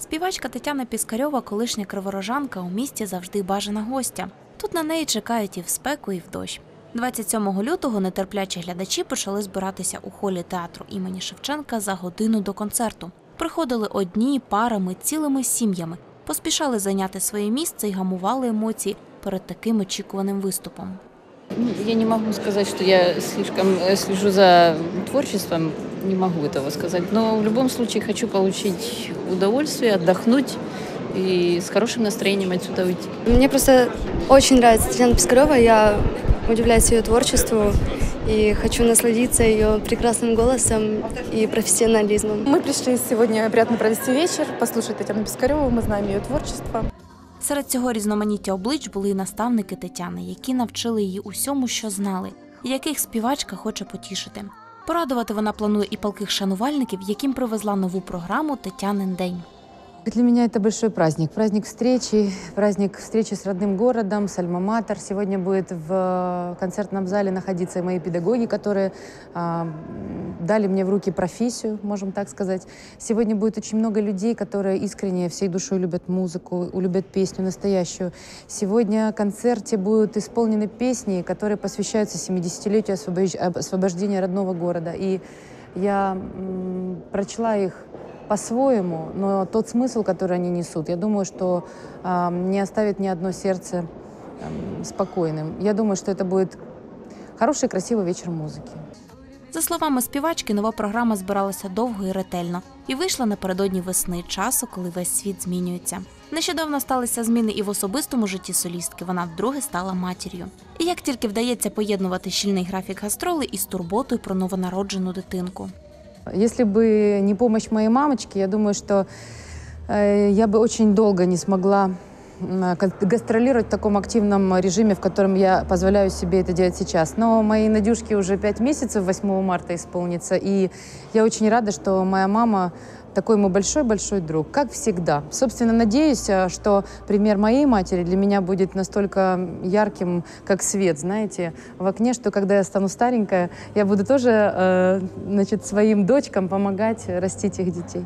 Співачка Тетяна Піскарьова, колишня криворожанка, у місті завжди бажана гостя. Тут на неї чекають і в спеку, і в дощ. 27 лютого нетерплячі глядачі почали збиратися у холі театру імені Шевченка за годину до концерту. Приходили одні парами, цілими сім'ями, поспішали зайняти своє місце і гамували емоції перед таким очікуваним виступом. Ну, Я не могу сказать, что я слишком э, слежу за творчеством, не могу этого сказать. Но в любом случае хочу получить удовольствие, отдохнуть и с хорошим настроением отсюда уйти. Мне просто очень нравится Татьяна Пискарева. Я удивляюсь ее творчеству и хочу насладиться ее прекрасным голосом и профессионализмом. Мы пришли сегодня приятно провести вечер, послушать Татьяну Пискареву, мы знаем ее творчество. Серед цього різноманіття облич були й наставники Тетяни, які навчили її усьому, що знали, яких співачка хоче потішити. Порадувати вона планує і палких шанувальників, яким привезла нову програму Тетянин день. Для меня это большой праздник. Праздник встречи, праздник встречи с родным городом, с Альма-Матер. Сегодня будет в э, концертном зале находиться мои педагоги, которые м, дали мне в руки профессию, можем так сказать. Сегодня будет очень много людей, которые искренне всей душой любят музыку, любят песню настоящую. Сегодня в концерте будут исполнены песни, которые посвящаются 70-летию освобож- освобождения родного города. И я м, прочла их по-своему, но тот смысл, который они несут, я думаю, что а, не оставит ни одно сердце м, спокойным. Я думаю, что это будет хороший, красивый вечер музыки. За словами співачки, нова програма збиралася довго і ретельно і вийшла напередодні весни часу, коли весь світ змінюється. Нещодавно сталися зміни і в особистому житті солістки. Вона вдруге стала матір'ю. І як тільки вдається поєднувати щільний графік гастролей із турботою про новонароджену дитинку. Если бы не помощь моей мамочки, я думаю, что э, я бы очень долго не смогла м, га- гастролировать в таком активном режиме, в котором я позволяю себе это делать сейчас. Но моей Надюшке уже пять месяцев, 8 марта исполнится, и я очень рада, что моя мама такой мой большой-большой друг, как всегда. Собственно, надеюсь, э, что пример моей матери для меня будет настолько ярким, как свет, знаете, в окне, что когда я стану старенькая, я буду тоже, э, значит, своим дочкам помогать растить их детей.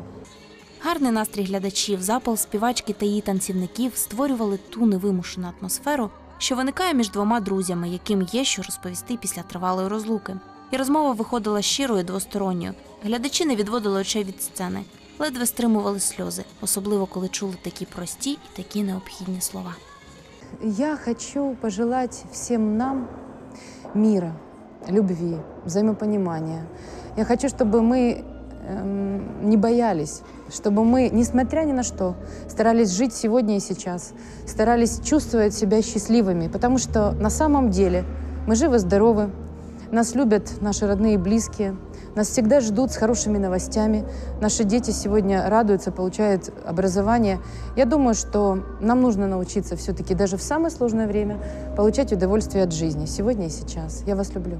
Гарний настрій глядачів, запал співачки та її танцівників створювали ту невимушену атмосферу, що виникає між двома друзями, яким є що розповісти після тривалої розлуки. І розмова виходила щирою двосторонньою. Глядачі не відводили очей від сцени, ледве стримували сльози, особливо коли чули такі прості і такі необхідні слова. Я хочу пожелать всем нам мира, любви, взаимопонимания. Я хочу, чтобы мы эм, не боялись, чтобы мы, несмотря ни на что, старались жить сегодня и сейчас, старались чувствовать себя счастливыми, потому что на самом деле мы живы-здоровы, нас любят наши родные и близкие, нас всегда ждут с хорошими новостями. Наши дети сегодня радуются, получают образование. Я думаю, что нам нужно научиться все-таки даже в самое сложное время получать удовольствие от жизни, сегодня и сейчас. Я вас люблю.